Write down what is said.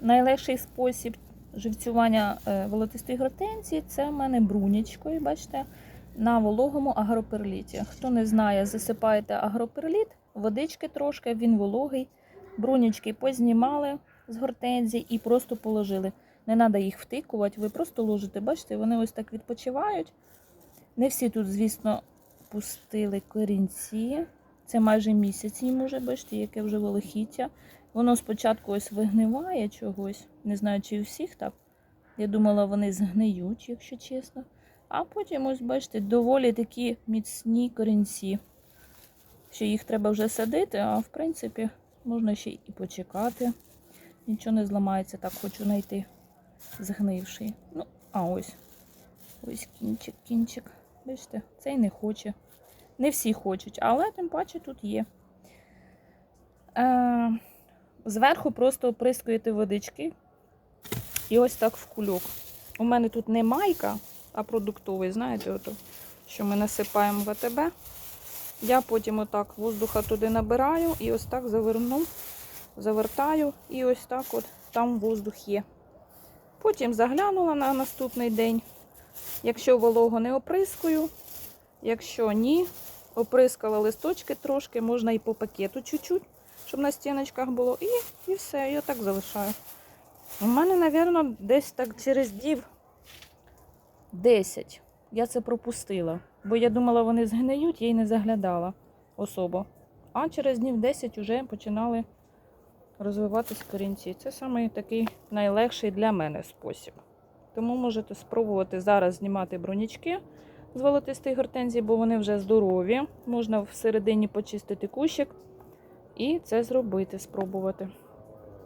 найлегший спосіб живцювання е, волотистої гортензії це в мене брунячкою, бачите, на вологому агроперліті. Хто не знає, засипаєте агроперліт, водички трошки, він вологий. Брунячки познімали з гортензії і просто положили. Не треба їх втикувати, ви просто ложите, бачите, вони ось так відпочивають. Не всі тут, звісно, пустили корінці. Це майже місяць їм уже, бачите, яке вже волохіття. Воно спочатку ось вигниває чогось. Не знаю, чи у всіх так. Я думала, вони згниють, якщо чесно. А потім, ось, бачите, доволі такі міцні корінці. Що їх треба вже садити, а в принципі можна ще і почекати. Нічого не зламається, так хочу знайти згнивший. Ну, а ось. Ось кінчик, кінчик. Бачите, цей не хоче. Не всі хочуть, але тим паче тут є. Е, зверху просто оприскуєте водички. І ось так в кульок. У мене тут не майка, а продуктовий, знаєте, ото, що ми насипаємо в АТБ. Я потім отак воздуха туди набираю і ось так заверну, завертаю, і ось так от там воздух є. Потім заглянула на наступний день. Якщо волого не оприскую, якщо ні, оприскала листочки трошки, можна і по пакету чуть-чуть, щоб на стіночках було. І, і все, я так залишаю. У мене, мабуть, десь так через дів 10. Я це пропустила. Бо я думала, вони згниють, я й не заглядала особо. А через днів 10 вже починали розвиватись корінці. Це саме такий найлегший для мене спосіб. Тому можете спробувати зараз знімати бронячки з волотистої гортензії, бо вони вже здорові. Можна всередині почистити кущик і це зробити, спробувати.